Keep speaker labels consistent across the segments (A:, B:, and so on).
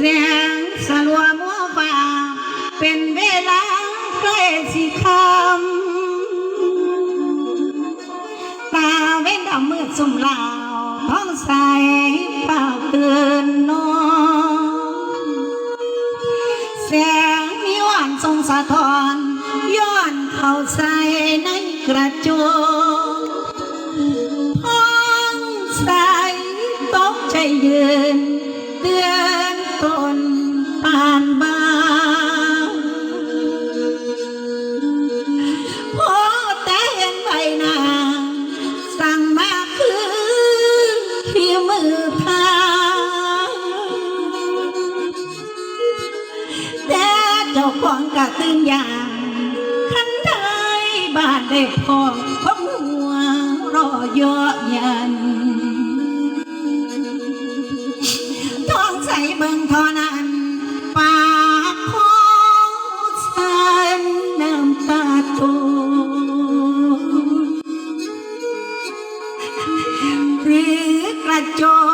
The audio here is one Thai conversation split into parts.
A: เสียงสลัวมัวฟ้าเป็นเวลาใกล้สิคำตาเว้นดำมืดสุ่มลาวท้องใสเฝ้าเตือนนอนแสงมีหวานทรงสะท้อน ย้อนเข้าใส่ในกระจก เจ้าของกะตื่นอย่างขันไดบ้านได้พอของหัวรอยอะยันท้องใสเบิ่งทอนั้นปากของฉันน้ำตาตกหรือกระจก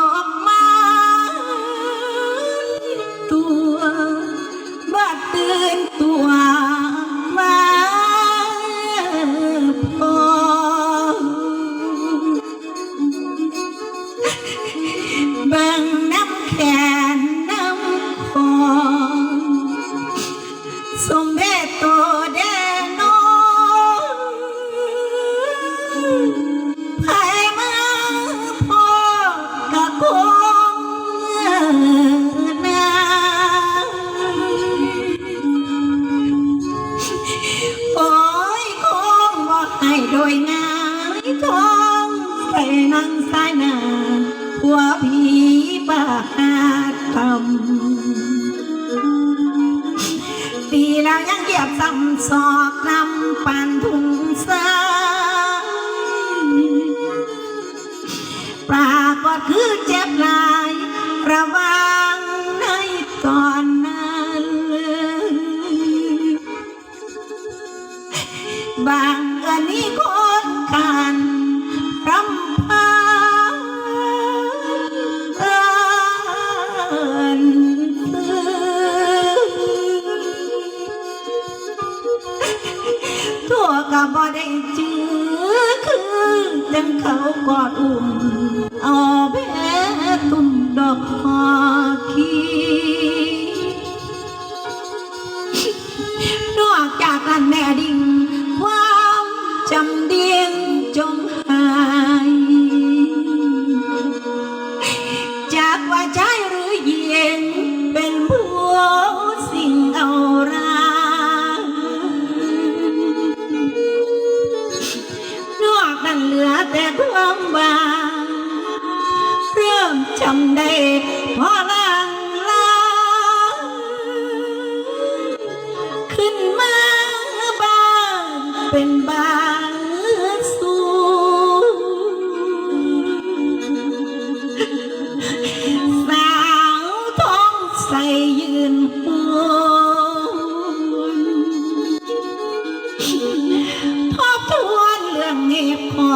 A: ำตีแล้วยังเหยียบซ้ำศอกนำปันถุงสายปรากฏคือเจ็บลาย ระวังในตอนนั้น บางอันนี้คนกัน ก็บ่ได้จื้อคือจังเขากอดอุ่มเอาแพ้ตุ่มดอกหอคีนอกจากนั้นแม่ดิ่ง มบางเริ่มจำได้พอลังลาขึ้นมาบ้านเป็นบ้านสูงสาวท้องใสยืนหัวพอทวนเรื่องนี้พอ